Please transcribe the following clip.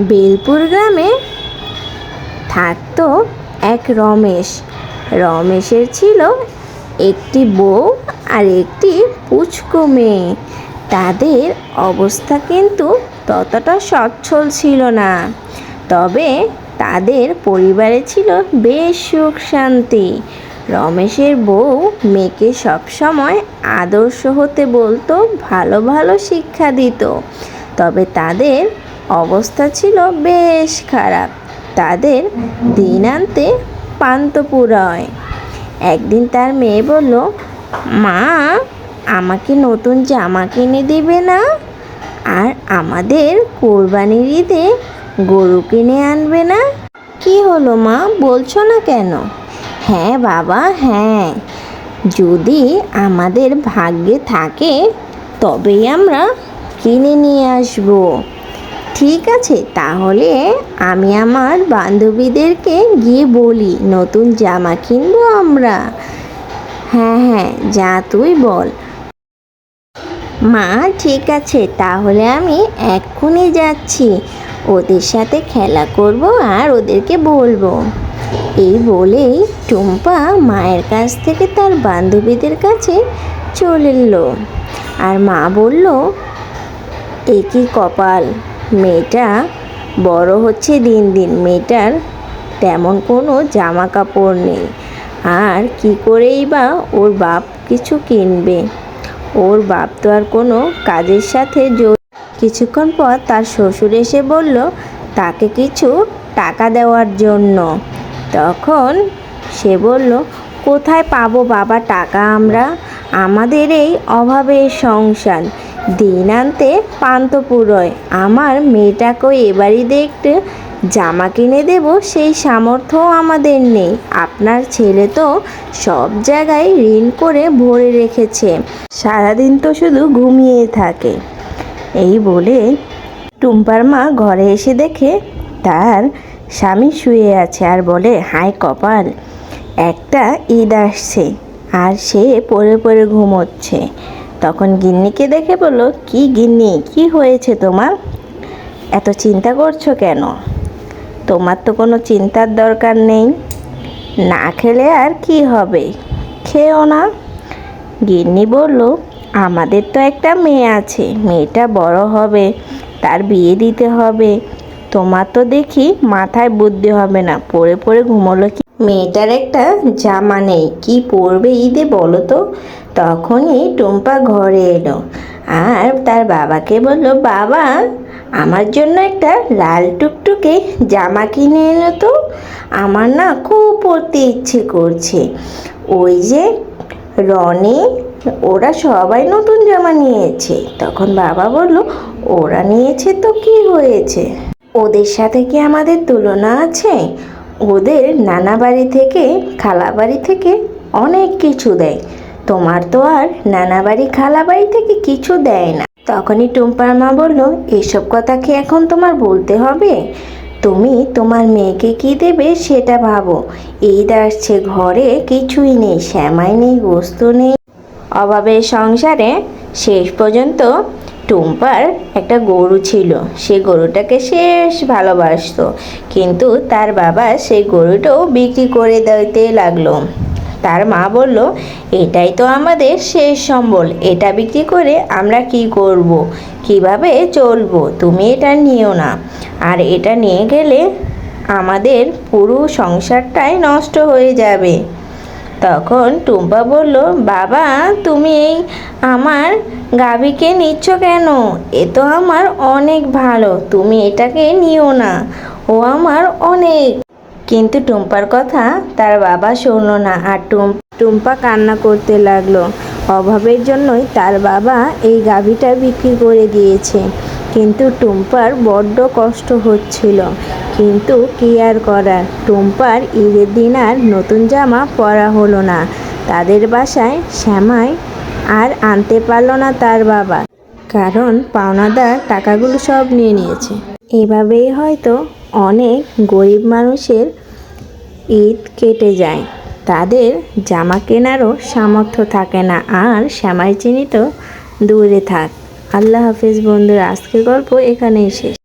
বেলপুর গ্রামে থাকতো এক রমেশ। রমেশের ছিল একটি বউ আর একটি পুচকো মেয়ে। তাদের অবস্থা কিন্তু ততটা সচ্ছল ছিল না। তবে তাদের পরিবারে ছিল বেশ সুখ শান্তি। রমেশের বউ মেয়েকে সবসময় আদর্শ হতে বলতো, ভালো ভালো শিক্ষা দিত। তবে তাদের অবস্থা ছিল বেশ খারাপ। তাদের দিন আনতে পান্তপুরয় একদিন তার মেয়ে বলল, মা, আমাকে নতুন জামা কিনে দিবে না? আর আমাদের কোরবানির ঈদে গরু কিনে আনবে না? কি হলো মা, বলছো না কেন? হ্যাঁ বাবা হ্যাঁ। যদি আমাদের ভাগ্যে থাকে, তবেই আমরা কিনে নিয়ে আসব। ঠিক আছে, তাহলে আমি আমার বান্ধবীদেরকে গিয়ে বলি, নতুন জামা কিনবো আমরা। হ্যাঁ হ্যাঁ যা তুই বল। মা, ঠিক আছে, তাহলে আমি এক্ষুনি যাচ্ছি। ওদের সাথে খেলা করব আর ওদেরকে বলব। এই বলেই টুম্পা মায়ের কাছ থেকে তার বান্ধবীদের কাছে চলে এলো। আর মা বলল, এ কপাল? মেয়েটা বড় হচ্ছে দিন দিন। মেয়েটার তেমন কোনো জামা কাপড় নেই। আর কি করেই বা ওর বাপ কিছু কিনবে? ওর বাপ তো আর কোনো কাজের সাথে কিছুক্ষণ পর তার শ্বশুর এসে বলল, তাকে কিছু টাকা দেওয়ার জন্য। তখন সে বলল, কোথায় পাবো বাবা টাকা আমরা? আমাদের এই অভাবের সংসার। দিন আনতে পুরোয় আমার মেয়েটাকেও এবারই দেখতে জামা কিনে দেব, সেই সামর্থ্যও আমাদের নেই। আপনার ছেলে তো সব জায়গায় ঋণ করে ভরে রেখেছে। সারাদিন তো শুধু ঘুমিয়ে থাকে। এই বলে টুম্পার মা ঘরে এসে দেখে তার স্বামী শুয়ে আছে আর বলে, হায় কপাল, একটা ঈদ আসছে। আর সে পরে পরে ঘুমোচ্ছে। তখন গিন্নিকে দেখে বলল, কি গিন্নি, কি হয়েছে তোমার? এত চিন্তা করছ কেন? তোমার তো কোনো চিন্তার দরকার নেই। না খেলে আর কি হবে? খেও না। গিন্নি বলল, আমাদের তো একটা মেয়ে আছে, মেয়েটা বড় হবে, তার বিয়ে দিতে হবে। তোমার তো দেখি মাথায় বুদ্ধি হবে না, পড়ে পড়ে ঘুমোলো কি? মেয়েটার একটা জামা নেই, কি পরবে ঈদে বলো তো? তখনই টুম্পা ঘরে এলো আর তার বাবাকে বলল, বাবা, আমার জন্য একটা লাল টুকটুকে জামা কিনে এলো তো। আমার না খুব পরতে ইচ্ছে করছে। ওই যে রনি, ওরা সবাই নতুন জামা নিয়েছে। তখন বাবা বলল, ওরা নিয়েছে তো কি হয়েছে? ওদের সাথে কি আমাদের তুলনা আছে? ওদের নানা বাড়ি থেকে, খালা বাড়ি থেকে অনেক কিছু দেয়। তোমার তো আর নানা বাড়ি, খালা বাড়ি থেকে কিছু দেয় না। তখনই টুম্পার মা বলল, এসব কথা কি এখন তোমার বলতে হবে? তুমি তোমার মেয়েকে কি দেবে সেটা ভাবো। ঈদ আসছে ঘরে কিছুই নেই শ্যামাই নেই, বস্তু নেই। অভাবের সংসারে শেষ পর্যন্ত টুম্পার একটা গরু ছিল। সে গরুটাকে শেষ ভালোবাসত। কিন্তু তার বাবা সেই গরুটাও বিক্রি করে দিতে লাগল। তার মা বলল, এটাই তো আমাদের শেষ সম্বল, এটা বিক্রি করে আমরা কি করব। কীভাবে চলবো? তুমি এটা নিও না। আর এটা নিয়ে গেলে আমাদের পুরো সংসারটাই নষ্ট হয়ে যাবে। তখন টুম্পা বলল, বাবা, তুমি এই আমার গাভীকে নিচ্ছ কেন? এ তো আমার অনেক ভালো, তুমি এটাকে নিও না। ও আমার অনেক কিন্তু টুম্পার কথা তার বাবা শুনলো না আর টুম, টুম্পা কান্না করতে লাগল। অভাবের জন্যই তার বাবা এই গাভীটা বিক্রি করে দিয়েছে। কিন্তু টুম্পার বড্ড কষ্ট হচ্ছিল। কিন্তু কি আর করার? টুম্পার ঈদের দিন আর নতুন জামা পরা হলো না। তাদের বাসায় শ্যামাই আর আনতে পারল না তার বাবা। কারণ পাওনাদার টাকাগুলো সব নিয়ে নিয়েছে। এভাবেই হয়তো অনেক গরিব মানুষের ঈদ কেটে যায়। তাদের জামা কেনারও সামর্থ্য থাকে না আর শ্যামাই চিনি তো দূরে থাক। আল্লাহ হাফিজ বন্ধুরা, আজকের গল্প এখানেই শেষ।